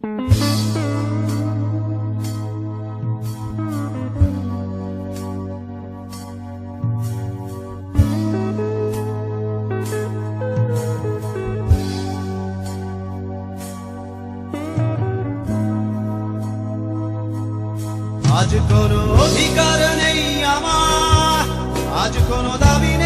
আজ কোনো অধিকার নেই আমার আজ কোনো দাবি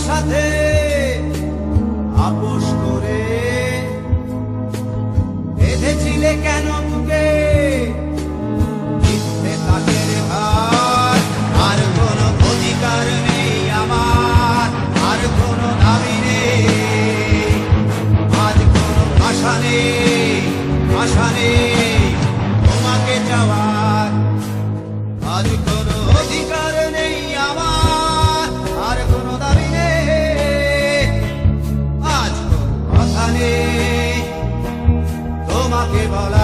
deixa Deus. give all